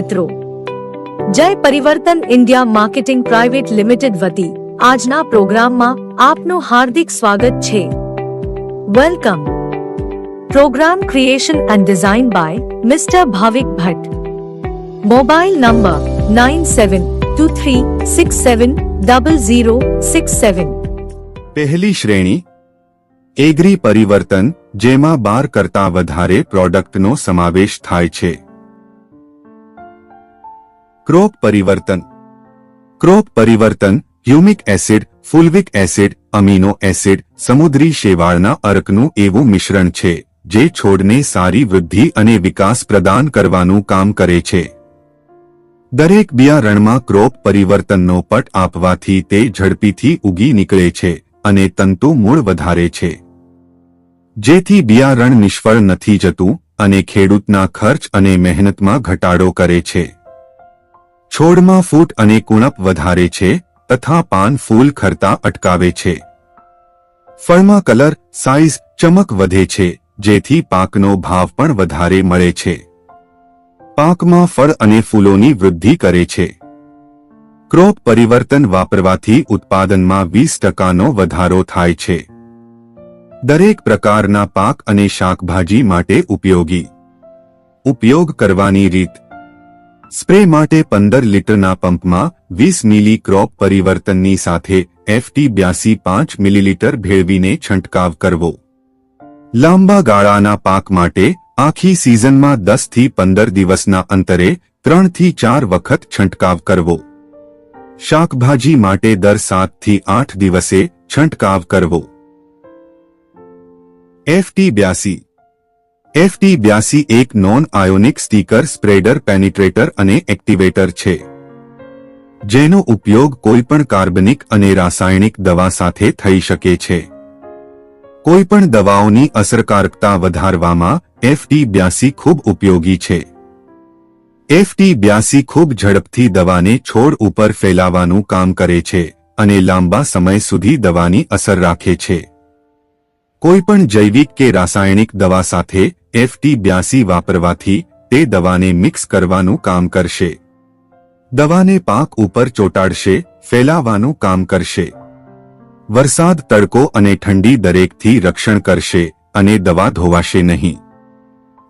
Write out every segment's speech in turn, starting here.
મિત્રો. જય પરિવર્તન ઇન્ડિયા માર્કેટિંગ પ્રાઇવેટ લિમિટેડ વતી આજના પ્રોગ્રામમાં આપનું હાર્દિક સ્વાગત છે. Welcome. Program creation and design by mister Bhavik Bhatt. Mobile number nine seven two three six seven double zero six seven. પહેલી શ્રેણી, એગ્રી પરિવર્તન, જેમાં બાર કરતાં વધારે પ્રોડક્ટનો સમાવેશ થાય છે. ક્રોપ પરિવર્તન. ક્રોપ પરિવર્તન, humic acid, fulvic acid, amino acid, સમુદ્રી શેવાળના અર્કનું એવું મિશ્રણ છે, જે છોડને સારી વૃદ્ધિ અને વિકાસ પ્રદાન કરવાનું કામ કરે છે. દરેક બિયારણમાં ક્રોપ પરિવર્તનનો પટ આપવાથી તે ઝડપીથી ઉગી નીકળે છે અને તંતુ મૂળ વધારે છે. જેથી બિયારણ નિષ્ફળ નથી જતું અને ખેડૂતના ખર્ચ અને મહેનતમાં ઘટાડો કરે છે. છોડમાં ફૂટ અને કુણપ વધારે છે, તથા પાન ફૂલ ખરતા અટકાવે છે. ફળમાં કલર સાઇઝ ચમક વધે છે, જેથી પાકનો ભાવ પણ વધારે મળે છે. પાકમાં ફળ અને ફૂલોની વૃદ્ધિ કરે છે. ક્રોપ પરિવર્તન વાપરવાથી ઉત્પાદનમાં વીસ ટકાનો વધારો થાય છે. દરેક પ્રકારના પાક અને શાકભાજી માટે ઉપયોગી. ઉપયોગ કરવાની રીત સ્પ્રે માટે પંદર લીટરના પંપમાં વીસ મિલી ક્રોપ પરિવર્તનની સાથે એફટી બ્યાસી પાંચ મિલીલીટર ભેળવીને છંટકાવ કરવો. લાંબા ગાળાના પાક માટે આખી સિઝનમાં દસથી પંદર દિવસના અંતરે ત્રણથી ચાર વખત છંટકાવ કરવો. શાકભાજી માટે દર સાતથી આઠ દિવસે છંટકાવ કરવો. એફટી બ્યાસી એફટી બ્યાસી એક non ionic sticker spreader penetrator અને એક્ટિવેટર છે. જેનો ઉપયોગ કોઈપણ કાર્બનિક અને રાસાયણિક દવા સાથે થઈ શકે છે. કોઈપણ દવાઓની અસરકારકતા વધારવામાં એફટી બ્યાસી ખૂબ ઉપયોગી છે. એફટી બ્યાસી ખૂબ ઝડપથી દવાને છોડ ઉપર ફેલાવાનું કામ કરે છે અને લાંબા સમય સુધી દવાની અસર રાખે છે. કોઈપણ જૈવિક કે રાસાયણિક દવા સાથે એફટી બ્યાસી વાપરવાથી તે દવાને મિક્સ કરવાનું કામ કરશે. દવાને પાક ઉપર ચોટાડશે, ફેલાવાનું કામ કરશે. વરસાદ, તડકો અને ઠંડી દરેકથી રક્ષણ કરશે અને દવા ધોવાશે નહીં.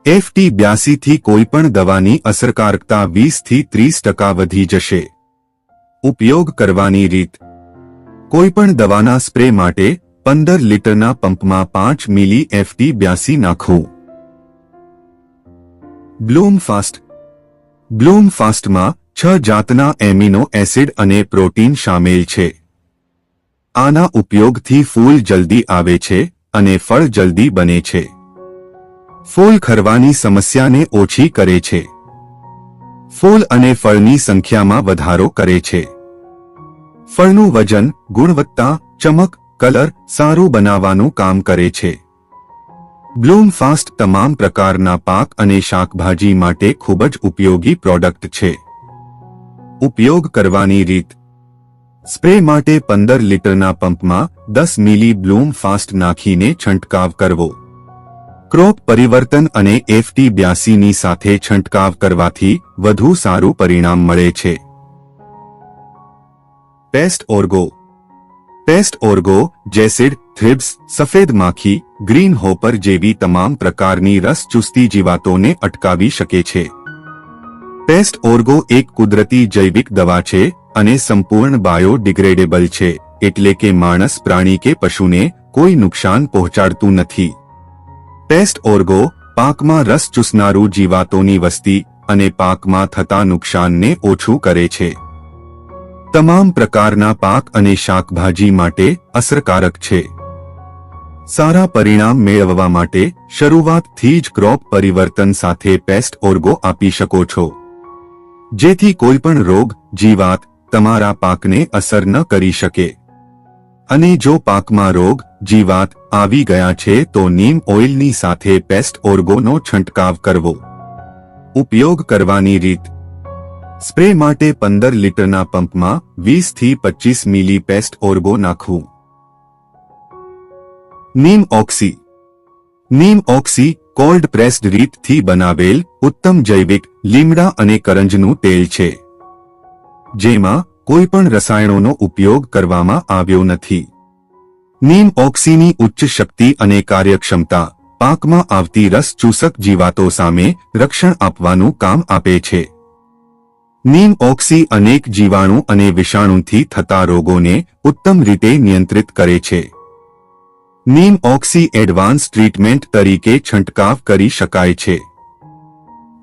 એફટી બ્યાસીથી કોઈપણ દવાની અસરકારકતા વીસથી ત્રીસ ટકા વધી જશે. ઉપયોગ કરવાની રીત. કોઈપણ દવાના સ્પ્રે માટે પંદર લીટરના પંપમાં પાંચ મિલી એફટી બ્યાસી નાખવું. બ્લૂમ ફાસ્ટ બ્લૂમ ફાસ્ટમાં છ જાતના એમિનો એસિડ અને પ્રોટીન સામેલ છે. આના ઉપયોગથી ફૂલ જલ્દી આવે છે અને ફળ જલ્દી બને છે. ફૂલ ખરવાની સમસ્યાને ઓછી કરે છે. ફૂલ અને ફળની સંખ્યામાં વધારો કરે છે. ફળનું વજન, ગુણવત્તા, ચમક, કલર સારું બનાવવાનું કામ કરે છે. બ્લૂમ ફાસ્ટ તમામ પ્રકારના પાક અને શાકભાજી માટે ખૂબ જ ઉપયોગી પ્રોડક્ટ છે. ઉપયોગ કરવાની રીત. સ્પ્રે માટે પંદર લીટરના પંપમાં દસ મિલી બ્લૂમ ફાસ્ટ નાખીને છંટકાવ કરવો. ક્રોપ પરિવર્તન અને એફટી બ્યાસીની સાથે છંટકાવ કરવાથી વધુ સારું પરિણામ મળે છે. પેસ્ટ ઓર્ગો. પેસ્ટ ઓર્ગો જેસિડ, થ્રિબ્સ, સફેદ માખી ગ્રીન હોપર જેવી તમામ પ્રકારની રસ ચુસ્તી જીવાતોને અટકાવી શકે છે. પેસ્ટ ઓર્ગો એક કુદરતી જૈવિક દવા છે અને સંપૂર્ણ બાયોડિગ્રેડેબલ છે, એટલે કે માણસ, પ્રાણી કે પશુને કોઈ નુકસાન પહોંચાડતું નથી. પેસ્ટ ઓર્ગો પાકમાં રસ ચૂસનારું જીવાતોની વસ્તી અને પાકમાં થતા નુકસાનને ઓછું કરે છે. તમામ પ્રકારના પાક અને શાકભાજી માટે અસરકારક છે. સારા પરિણામ મેળવવા માટે શરૂઆતથી જ ક્રોપ પરિવર્તન સાથે પેસ્ટ ઓર્ગો આપી શકો છો. જેથી કોઈપણ રોગ, જીવાત, તમારા પાકને અસર ન કરી શકે. અને જો પાકમાં રોગ, જીવાત આવી ગયા છે તો નીમ ઓઇલની સાથે પેસ્ટ ઓર્ગોનો છંટકાવ કરવો. ઉપયોગ કરવાની રીત. સ્પ્રે માટે પંદર લીટરના પંપમાં વીસથી પચીસ મિલી પેસ્ટ ઓર્ગો નાખવું. Neem oxy neem oxy cold pressed રીતથી બનાવેલ ઉત્તમ જૈવિક લીમડા અને કરંજનું તેલ છે. જેમાં કોઈ પણ રસાયણોનો ઉપયોગ કરવામાં આવ્યો નથી. નીમ ઓક્સીની ઉચ્ચ શક્તિ અને કાર્યક્ષમતા પાકમાં આવતી રસ ચૂસક જીવાતો સામે રક્ષણ આપવાનું કામ આપે છે. નીમ ઓક્સી અનેક જીવાણુ અને વિષાણુથી થતા રોગોને ઉત્તમ રીતે નિયંત્રિત કરે છે. નીમ ઓક્સી એડવાન્સ ટ્રીટમેન્ટ તરીકે છંટકાવ કરી શકાય છે.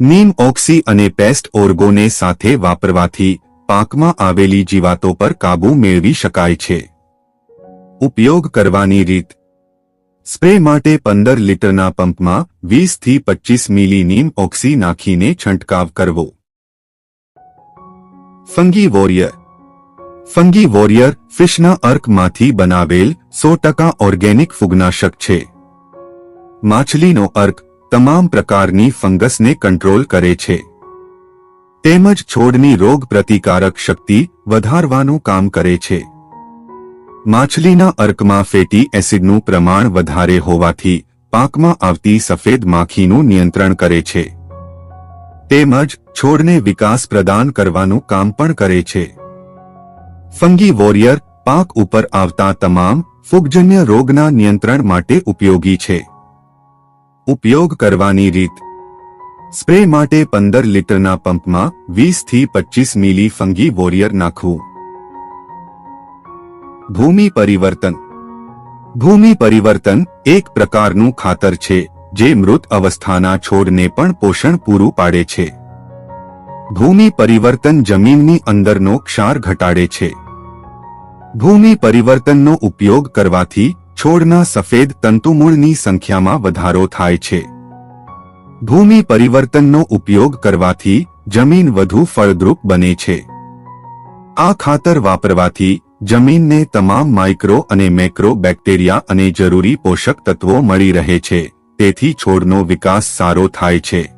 નીમ ઓક્સી અને પેસ્ટ ઓર્ગોને સાથે વાપરવાથી પાકમાં આવેલી જીવાતો પર કાબૂ મેળવી શકાય છે. ઉપયોગ કરવાની રીત. સ્પ્રે માટે પંદર લીટરના પંપમાં વીસથી પચીસ મિલી નીમ ઓક્સી નાખીને છંટકાવ કરવો. Fungi warrior. ફંગી વોરિયર ફિશના અર્કમાંથી બનાવેલ સો ટકા ઓર્ગેનિક ફૂગનાશક છે. માછલીનો અર્ક તમામ પ્રકારની ફંગસને કંટ્રોલ કરે છે. તેમજ છોડની રોગ પ્રતિકારક શક્તિ વધારવાનું કામ કરે છે. માછલીના અર્કમાં ફેટી એસિડનું પ્રમાણ વધારે હોવાથી પાકમાં આવતી સફેદ માખીનું નિયંત્રણ કરે છે. તેમજ છોડને વિકાસ પ્રદાન કરવાનું કામ પણ કરે છે. ફંગી વોરિયર પાક ઉપર આવતા તમામ ફૂગજન્ય રોગના નિયંત્રણ માટે ઉપયોગી છે. ઉપયોગ કરવાની રીત. સ્પ્રે માટે પંદર લીટરના પંપમાં વીસથી પચીસ મિલી ફંગી વોરિયર નાખવું. ભૂમિ પરિવર્તન. ભૂમિ પરિવર્તન એક પ્રકારનું ખાતર છે, જે મૃત અવસ્થાના છોડને પણ પોષણ પૂરું પાડે છે. ભૂમિ પરિવર્તન જમીનની અંદરનો ક્ષાર ઘટાડે છે. ભૂમિ પરિવર્તનનો ઉપયોગ કરવાથી છોડના સફેદ તંતુમૂળની સંખ્યામાં વધારો થાય છે. ભૂમિ પરિવર્તનનો ઉપયોગ કરવાથી જમીન વધુ ફળદ્રુપ બને છે. આ ખાતર વાપરવાથી જમીનને તમામ માઇક્રો અને મેક્રો બેક્ટેરિયા અને જરૂરી પોષક તત્વો મળી રહે છે. તેથી છોડનો વિકાસ સારો થાય છે.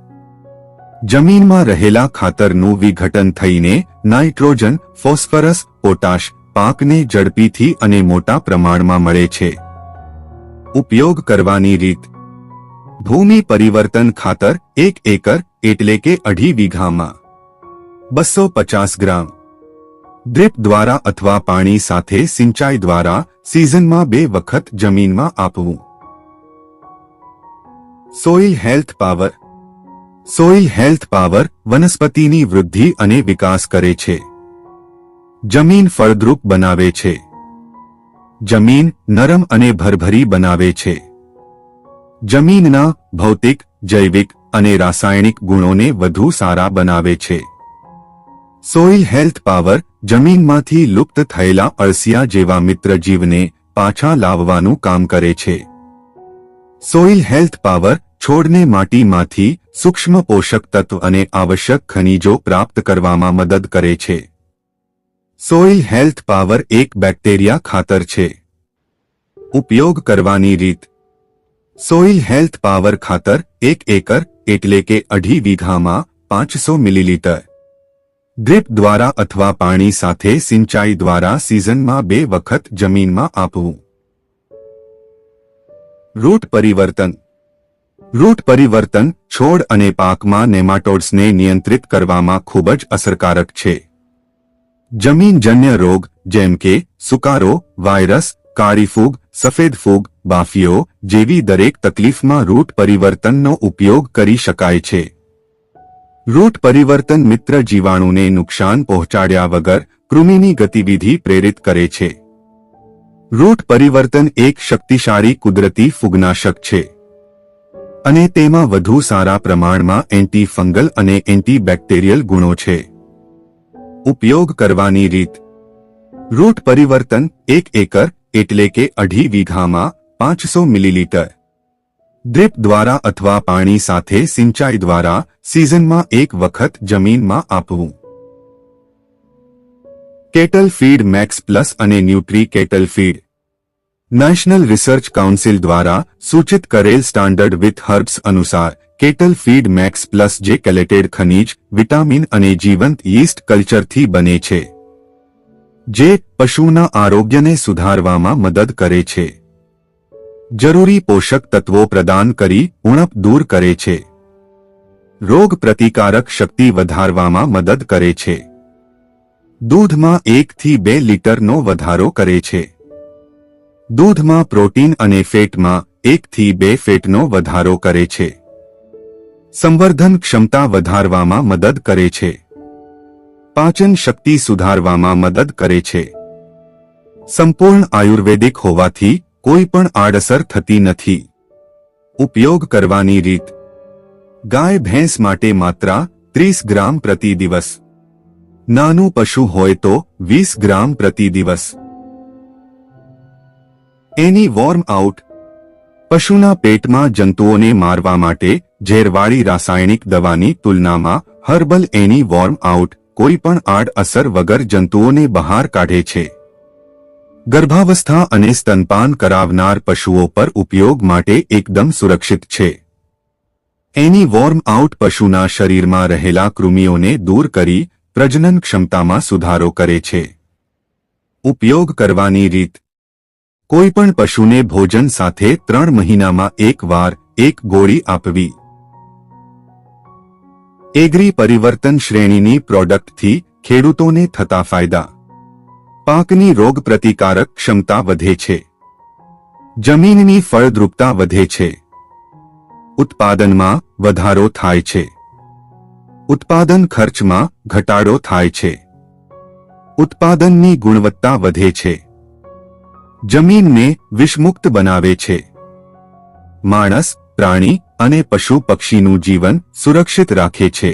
જમીનમાં રહેલા ખાતરનું વિઘટન થઈને નાઇટ્રોજન, ફોસ્ફરસ, પોટાશ, પાકને ઝડપીથી અને મોટા પ્રમાણમાં મળે છે. ઉપયોગ કરવાની રીત. ભૂમિ પરિવર્તન ખાતર એક એકર એટલે કે અઢી વીઘામાં. બસો પચાસ ગ્રામ. ડ્રીપ દ્વારા અથવા પાણી સાથે સિંચાઈ દ્વારા સિઝનમાં બે વખત જમીનમાં આપવું. Soil health power. Soil health power વનસ્પતિની વૃદ્ધિ અને વિકાસ કરે છે. જમીન ફળદ્રુપ બનાવે છે. જમીન નરમ અને ભરભરી બનાવે છે. જમીનના ભૌતિક, જૈવિક અને રાસાયણિક ગુણોને વધુ સારા બનાવે છે. સોઇલ હેલ્થ પાવર જમીનમાંથી લુપ્ત થયેલા અળસિયા જેવા મિત્ર જીવને પાછા લાવવાનું કામ કરે છે. સોઇલ હેલ્થ પાવર છોડને માટીમાંથી સૂક્ષ્મ પોષક તત્વ અને આવશ્યક ખનિજો પ્રાપ્ત કરવામાં મદદ કરે છે. સોઇલ હેલ્થ પાવર એક બેક્ટેરિયા ખાતર છે. ઉપયોગ કરવાની રીત. સોઇલ હેલ્થ પાવર ખાતર એક એકર એટલે કે અઢી વીઘામાં પાંચસો મિલીલીટર. ડ્રીપ દ્વારા અથવા પાણી સાથે સિંચાઈ દ્વારા સિઝનમાં બે વખત જમીનમાં આપવું. રૂટ પરિવર્તન. રૂટ પરિવર્તન, છોડ અને પાકમાં નેમાટોડ્સને નિયંત્રિત કરવામાં ખૂબ જ અસરકારક છે. જમીનજન્ય રોગ, જેમ કે સુકારો, વાયરસ, કાળી ફૂગ, સફેદ ફૂગ, બાફીઓ જેવી દરેક તકલીફમાં રૂટ પરિવર્તનનો ઉપયોગ કરી શકાય છે. રૂટ પરિવર્તન મિત્ર જીવાણુને નુકસાન પહોંચાડ્યા વગર કૃમિની ગતિવિધિ પ્રેરિત કરે છે. રૂટ પરિવર્તન એક શક્તિશાળી કુદરતી ફૂગનાશક છે. અને તેમાં વધુ સારા પ્રમાણમાં એન્ટી ફંગલ અને એન્ટીબેક્ટેરિયલ ગુણો છે. ઉપયોગ કરવાની રીત. રૂટ પરિવર્તન એક એકર એટલે કે અઢી વીઘામાં પાંચસો મિલીલીટર. ડ્રીપ દ્વારા અથવા પાણી સાથે સિંચાઈ દ્વારા સિઝનમાં એક વખત જમીનમાં આપવું. કેટલ ફીડ મેક્સ પ્લસ અને nutri cattle feed national research council દ્વારા સૂચિત કરેલ સ્ટાન્ડર્ડ વિથ હર્બ્સ અનુસાર, કેટલ ફીડ મેક્સ પ્લસ જે કેલેટેડ ખનિજ, વિટામિન અને જીવંત યીસ્ટ કલ્ચરથી બને છે. જે પશુના આરોગ્યને સુધારવામાં મદદ કરે છે. જરૂરી પોષક તત્વો પ્રદાન કરી ઉણપ દૂર કરે છે. રોગ પ્રતિકારક શક્તિ વધારવામાં મદદ કરે છે. દૂધમાં એકથી બે લીટરનો વધારો કરે છે. દૂધમાં પ્રોટીન અને ફેટમાં એકથી બે ફેટનો વધારો કરે છે. સંવર્ધન ક્ષમતા વધારવામાં મદદ કરે છે. પાચન શક્તિ સુધારવામાં મદદ કરે છે. સંપૂર્ણ આયુર્વેદિક હોવાથી કોઈ પણ આડઅસર થતી નથી. ઉપયોગ કરવાની રીત. ગાય ભેંસ માટે માત્રા ત્રીસ ગ્રામ પ્રતિ દિવસ. નાનું પશુ હોય તો વીસ ગ્રામ પ્રતિ દિવસ. એની વોર્મ આઉટ પશુના પેટમાં જંતુઓને મારવા માટે ઝેરવાળી રાસાયણિક દવાની તુલનામાં હર્બલ એની વોર્મ આઉટ કોઈ પણ આડઅસર વગર જંતુઓને બહાર કાઢે છે. ગર્ભાવસ્થા અને સ્તનપાન કરાવનાર પશુઓ પર ઉપયોગ માટે એકદમ સુરક્ષિત છે. એની વોર્મ આઉટ પશુના શરીરમાં રહેલા કૃમિઓને દૂર કરી પ્રજનન ક્ષમતામાં સુધારો કરે છે. ઉપયોગ કરવાની રીત કોઈ પણ પશુને ભોજન સાથે ત્રણ મહિનામાં એક વાર એક ગોળી આપવી. એગ્રી પરિવર્તન શ્રેણીની પ્રોડક્ટથી ખેડૂતોને થતા ફાયદા. પાકની રોગ પ્રતિકારક ક્ષમતા વધે છે. જમીનની ફળદ્રુપતા વધે છે. ઉત્પાદનમાં વધારો થાય છે. ઉત્પાદન ખર્ચમાં ઘટાડો થાય છે. ઉત્પાદનની ગુણવત્તા વધે છે. જમીનને વિષમુક્ત બનાવે છે. માણસ પ્રાણી અને પશુ પક્ષીનું જીવન સુરક્ષિત રાખે છે.